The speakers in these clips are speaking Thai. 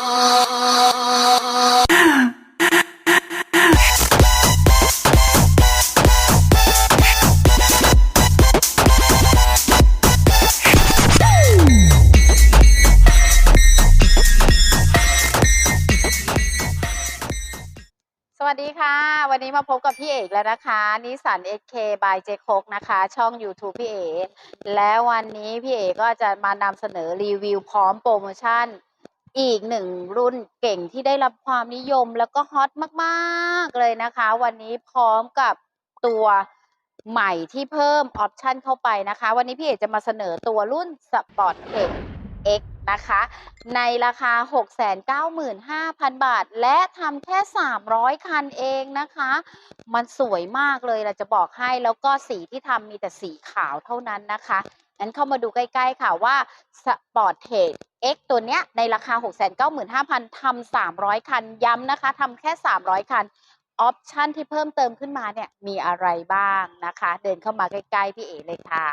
สวัสดีค่ะ วันนี้มาพบกับพี่เอกแล้วนะคะนิสัน SK by j คกนะคะ ช่อง YouTube พี่เอกและวันนี้พี่เอกก็จะมานำเสนอรีวิวพร้อมโปรโมชั่น อีกหนึ่งรุ่นเก่งที่ได้รับความนิยมแล้วก็ฮอตมากๆเลยนะคะ วันนี้พร้อมกับตัวใหม่ที่เพิ่มออปชันเข้าไปนะคะ วันนี้พี่เอกจะมาเสนอตัวรุ่น Sport Tech X นะคะ ในราคา 695,000 บาท และทำแค่ 300 คันเองนะคะ มันสวยมากเลยเราจะบอกให้แล้วก็สีที่ทำมีแต่สีขาวเท่านั้นนะคะงั้นเข้ามาดูใกล้ ๆ ค่ะว่า Sport Tech X ตัวเนี้ยในราคา 695,000ทำ300 คัน ย้ำนะคะทำแค่ 300 คัน ออปชันที่เพิ่มเติมขึ้นมาเนี่ยมีอะไรบ้างนะคะ เดินเข้ามาใกล้ ๆ พี่เอเลยค่ะ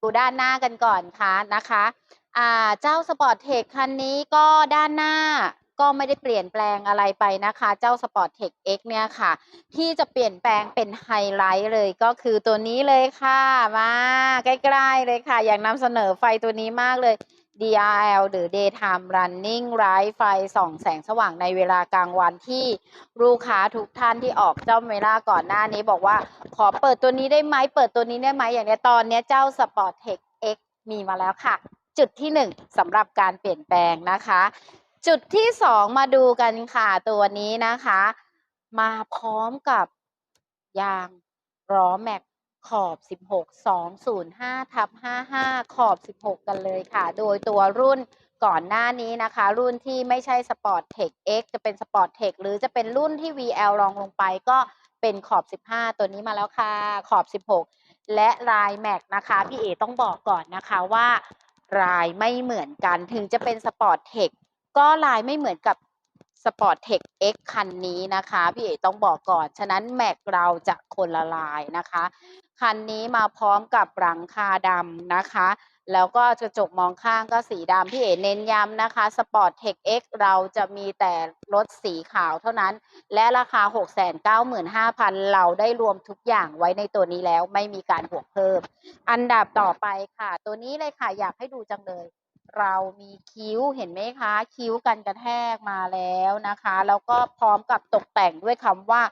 ดูด้านหน้ากันก่อนค่ะนะคะอ่าเจ้า Sport Tech คันนี้ก็ด้านหน้าก็ไม่ได้เปลี่ยนแปลงอะไรไปนะคะ เจ้า Sport Tech X เนี่ยค่ะ ที่จะเปลี่ยนแปลงเป็นไฮไลท์เลยก็คือตัวนี้เลยค่ะ มาใกล้ๆเลยค่ะ อยากนำเสนอไฟตัวนี้มากเลย DRL หรือ Daytime Running Light ไฟส่องแสงสว่างในเวลากลางวันที่ลูกค้าทุกท่านที่ออกเจ้าเวลาก่อนหน้านี้บอกว่า ขอเปิดตัวนี้ได้ไหมเปิดตัวนี้ได้ไหมอย่างเนี้ยตอนเนี้ยเจ้า Sport Tech X มีมาแล้วค่ะ จุดที่หนึ่งสำหรับการเปลี่ยนแปลงนะคะ จุดที่สองมาดูกันค่ะตัวนี้นะคะ มาพร้อมกับยางล้อแม็ก ขอบ 16 205ทับ55 ขอบ 16 กันเลยค่ะ โดยตัวรุ่นก่อนหน้านี้นะคะ รุ่นที่ไม่ใช่ Sport Tech X จะเป็น Sport Tech หรือจะเป็นรุ่นที่ VL รองลงไปก็เป็นขอบ 15 ตัวนี้มาแล้วค่ะ ขอบ 16 และลายแม็กนะคะ พี่เอต้องบอกก่อนนะคะว่าลายไม่เหมือนกัน ถึงจะเป็น Sport Tech ก็ลายไม่เหมือนกับ Sport Tech X คันนี้นะคะ พี่เอกต้องบอกก่อน ฉะนั้นแม็กเราจะคนละลายนะคะ คันนี้มาพร้อมกับหลังคาดำนะคะ แล้วก็กระจกมองข้างก็สีดำพี่เอกเน้นย้ำนะคะ Sport Tech X เราจะมีแต่รถสีขาวเท่านั้น และราคา 695,000 เราได้รวมทุกอย่างไว้ในตัวนี้แล้วไม่มีการบวกเพิ่ม อันดับต่อไปค่ะ ตัวนี้เลยค่ะอยากให้ดูจังเลย เรามีคิ้วเห็นไหมคะ คิ้วกันกระแทกมาแล้วนะคะ แล้วก็พร้อมกับตกแต่งด้วยคำว่า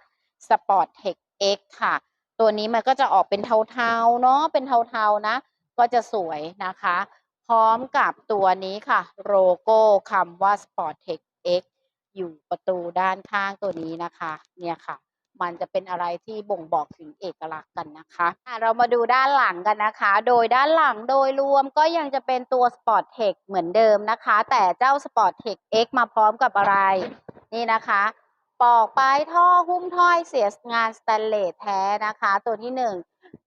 Sport Tech X ค่ะ ตัวนี้มันก็จะออกเป็นเทาๆเนาะเป็นเทาๆนะ ก็จะสวยนะคะ พร้อมกับตัวนี้ค่ะ โลโก้คำว่า Sport Tech X อยู่ประตูด้านข้างตัวนี้นะคะ เนี่ยค่ะ มันจะเป็นอะไรที่บ่งบอกถึงเอกลักษณ์กันนะคะอะเรามาดูด้านหลังกันนะคะ โดยด้านหลังโดยรวมก็ยังจะเป็นตัว Sport Tech เหมือนเดิมนะคะ แต่เจ้า Sport Tech X มาพร้อมกับอะไร นี่นะคะปอกปลายท่อหุ้มถ้อยเสียงานสแตนเลสแท้นะคะ ตัวที่หนึ่ง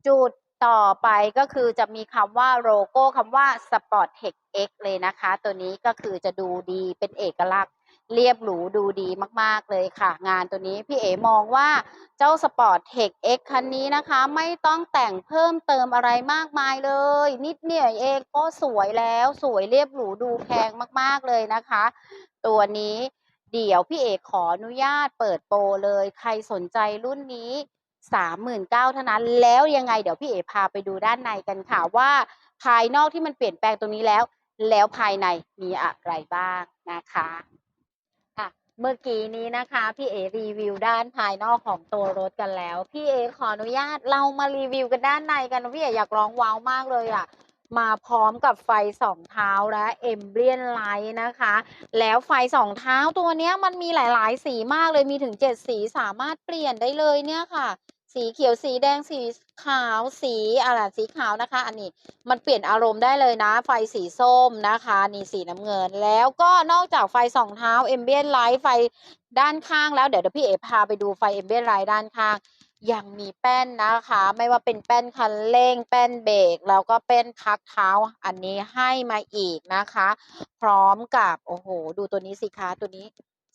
จุดต่อไปก็คือจะมีคำว่าโลโก้คำว่า Sport Tech X เลยนะคะ ตัวนี้ก็คือจะดูดีเป็นเอกลักษณ์ เรียบหรูดูดีมาก ๆ เลยค่ะ งานตัวนี้พี่เอมองว่าเจ้า Sport Tech X คันนี้นะคะ ไม่ต้องแต่งเพิ่มเติมอะไรมากมายเลย นิดเนี่ยเองก็สวยแล้วสวยเรียบหรูดูแพงมาก ๆ เลยนะคะ ตัวนี้เดี๋ยวพี่เอกขออนุญาตเปิดโปรเลย ใครสนใจรุ่นนี้ 39,000เท่านั้น แล้วยังไงเดี๋ยวพี่เอพาไปดูด้านในกันค่ะว่า ภายนอกที่มันเปลี่ยนแปลงตรงนี้แล้ว แล้วภายในมีอะไรบ้างนะคะ เมื่อกี้นี้นะคะพี่เอรีวิวด้านภายนอกของตัวรถกันแล้ว พี่เอขออนุญาตเรามารีวิวกันด้านในกันพี่เออยากร้องว้าวมากเลยอะ่ะมาพร้อมกับไฟสองเท้าและเอมเบียนไลท์นะคะ แล้วไฟสองเท้าตัวเนี้ยมันมีหลาย ๆ สีมากเลยมีถึงเจ็ดสีสามารถเปลี่ยนได้เลยเนี่ยค่ะ สีเขียวสีแดงสีขาวสีอะไรสีขาวนะคะ อันนี้มันเปลี่ยนอารมณ์ได้เลยนะ ไฟสีส้มนะคะนี่สีน้ำเงิน แล้วก็นอกจากไฟสองเท้าเอมเบียนไลท์ไฟด้านข้างแล้วเดี๋ยวเดี๋ยวพี่เอพาไปดูไฟเอมเบียนไลท์ด้านข้างยังมีแป้นนะคะ ไม่ว่าเป็นแป้นคันเร่ง แป้นเบรกแล้วก็แป้นพักเท้าอันนี้ให้มาอีกนะคะ พร้อมกับโอ้โห ดูตัวนี้สิคะตัวนี้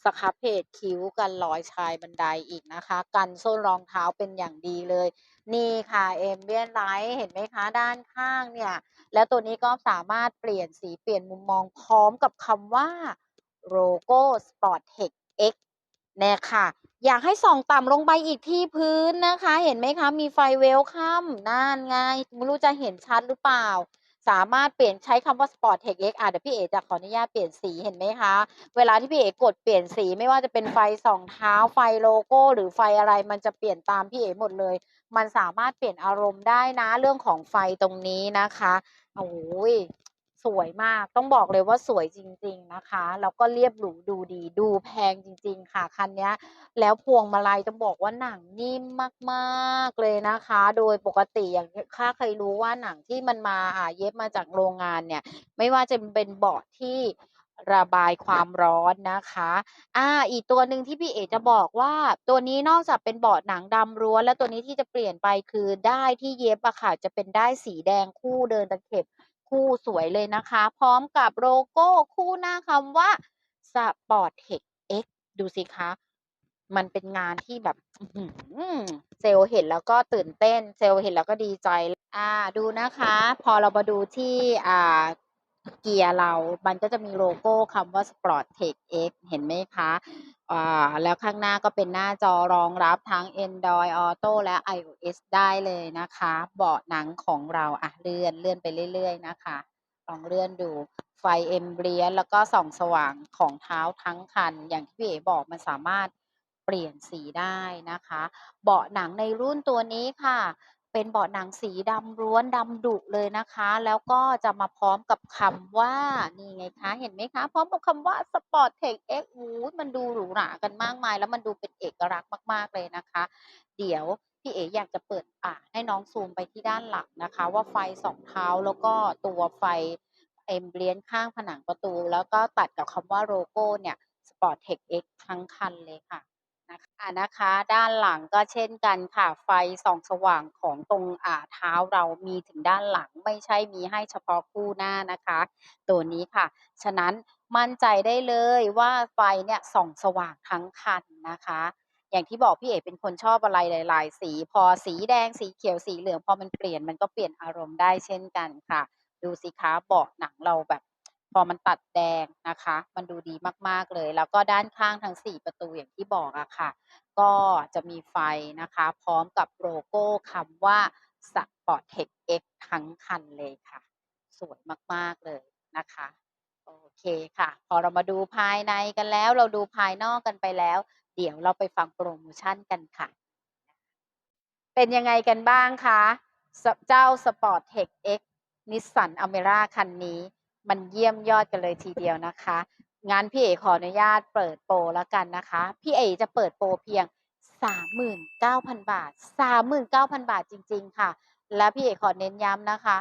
สครับเพจคิ้วกันรอยชายบันไดอีกนะคะ กันส้นรองเท้าเป็นอย่างดีเลย นี่ค่ะเอมเบียนไลท์เห็นไหมคะด้านข้างเนี่ย แล้วตัวนี้ก็สามารถเปลี่ยนสีเปลี่ยนมุมมองพร้อมกับคำว่าโลโก้ Sportech X เอ็กนี่ยค่ะ อยากให้ส่องต่ำลงไปอีกที่พื้นนะคะ เห็นไหมคะ มีไฟ Welcome นั่นไงไม่รู้จะเห็นชัดหรือเปล่า สามารถเปลี่ยนใช้คำว่า Sportech X อะเดี๋ยวพี่เอ๋จะขออนุญาตเปลี่ยนสีเห็นไหมคะ เวลาที่พี่เอ๋กดเปลี่ยนสีไม่ว่าจะเป็นไฟสองเท้าไฟโลโก้ หรือไฟอะไรมันจะเปลี่ยนตามพี่เอ๋หมดเลย มันสามารถเปลี่ยนอารมณ์ได้นะเรื่องของไฟตรงนี้นะคะโอ้ย สวยมากต้องบอกเลยว่าสวยจริง ๆนะคะ แล้วก็เรียบหรูดูดีดูแพงจริง ๆ ค่ะคันนี้แล้วพวงมาลัยต้องบอกว่าหนังนิ่มมากๆเลยนะคะ โดยปกติอย่างถ้าใครรู้ว่าหนังที่มันมาอ่าเย็บมาจากโรงงานเนี่ย ไม่ว่าจะเป็นเบาะที่ระบายความร้อนนะคะ อ่า อีกตัวหนึ่งที่พี่เอจะบอกว่าตัวนี้นอกจากเป็นเบาะหนังดำล้วแล้วตัวนี้ที่จะเปลี่ยนไปคือได้ที่เย็บอะค่ะ จะเป็นได้สีแดงคู่เดินตะเข็บ คู่สวยเลยนะคะ พร้อมกับโลโก้คู่หน้าคำว่า Sportech X ดูสิคะ มันเป็นงานที่แบบเซลเห็นแล้วก็ตื่นเต้น เซลเห็นแล้วก็ดีใจ อ่าดูนะคะ พอเรามาดูที่อ่า เกียร์เรา มันก็จะมีโลโก้คำว่า Sporttech X เห็นไหมคะอ่าแล้วข้างหน้าก็เป็นหน้าจอรองรับทั้ง Android Auto และ iOS ได้เลยนะคะ เบาะหนังของเราอะเลื่อนเลื่อนไปเรื่อย ๆ นะคะ ลองเลื่อนดูไฟ Ambient แล้วก็ส่องสว่างของเท้าทั้งคัน อย่างที่พี่เอ๋บอกมันสามารถเปลี่ยนสีได้นะคะ เบาะหนังในรุ่นตัวนี้ค่ะ เป็นเบาะหนังสีดำล้วนดำดุเลยนะคะ แล้วก็จะมาพร้อมกับคำว่า นี่ไงคะ เห็นไหมคะ พร้อมกับคำว่า Sportech X โอ้โฮมันดูหรูหรากันมากมาย แล้วมันดูเป็นเอกลักษณ์มาก ๆ เลยนะคะ เดี๋ยวพี่เอ๋อยากจะเปิดอ่าให้น้องซูมไปที่ด้านหลังนะคะ ว่าไฟสองเท้าแล้วก็ตัวไฟ Ambient ข้างผนังประตู แล้วก็ตัดกับคำว่าโลโก้เนี่ย Sportech X ทั้งคันเลยค่ะ นะคะนะคะ ด้านหลังก็เช่นกันค่ะ ไฟส่องสว่างของตรงอ่าเท้าเรามีถึงด้านหลังไม่ใช่มีให้เฉพาะคู่หน้านะคะ ตัวนี้ค่ะ ฉะนั้นมั่นใจได้เลยว่าไฟเนี่ยส่องสว่างทั้งคันนะคะ อย่างที่บอกพี่เอ๋เป็นคนชอบอะไรหลาย ๆ สี พอสีแดงสีเขียวสีเหลืองพอมันเปลี่ยนมันก็เปลี่ยนอารมณ์ได้เช่นกันค่ะ ดูสิคะเบาะหนังเราแบบ พอมันตัดแดงนะคะ มันดูดีมากๆเลย แล้วก็ด้านข้างทั้ง 4 ประตูอย่างที่บอกอะค่ะ ก็จะมีไฟนะคะ พร้อมกับโลโก้คำว่า Sportech X ทั้งคันเลยค่ะ สวยมากๆเลยนะคะ โอเคค่ะ พอเรามาดูภายในกันแล้ว เราดูภายนอกกันไปแล้ว เดี๋ยวเราไปฟังโพรโมชั่นกันค่ะ เป็นยังไงกันบ้างคะ เจ้า Sportech X Nissan Almera คันนี้ มันเยี่ยมยอดกันเลยทีเดียวนะคะงั้นพี่เอขออนุญาตเปิดโปรแล้วกันนะคะ พี่เอจะเปิดโปรเพียง 39,000 บาท 39,000 บาทจริง ๆ ค่ะ และพี่เอขอเน้นย้ำนะคะ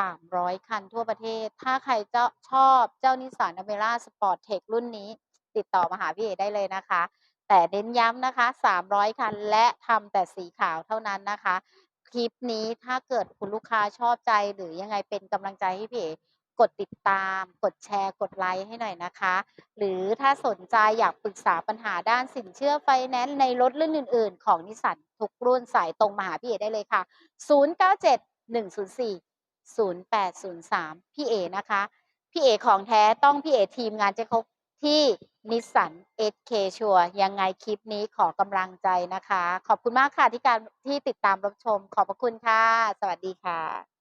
300 คันทั่วประเทศ ถ้าใครเจ้าชอบเจ้า Nissan Almera Sportech รุ่นนี้ ติดต่อมาหาพี่เอได้เลยนะคะ แต่เน้นย้ำนะคะ 300 คันและทำแต่สีขาวเท่านั้นนะคะ คลิปนี้ถ้าเกิดคุณลูกค้าชอบใจหรือยังไงเป็นกำลังใจให้พี่เอ กดติดตาม กดแชร์ กดไลก์ให้หน่อยนะคะ หรือถ้าสนใจอยากปรึกษาปัญหาด้านสินเชื่อไฟแนนซ์ในรถรุ่นอื่น ๆ ของ Nissan ทุกรุ่นสายตรงมาหาพี่เอได้เลยค่ะ 097-104-0803 พี่เอนะคะ พี่เอของแท้ต้องพี่เอทีมงานเจ๊คกที่ Nissan SK ชัวยังไงคลิปนี้ขอกำลังใจนะคะ ขอบคุณมากค่ะที่การที่ติดตามรับชม ขอบพระคุณค่ะ สวัสดีค่ะ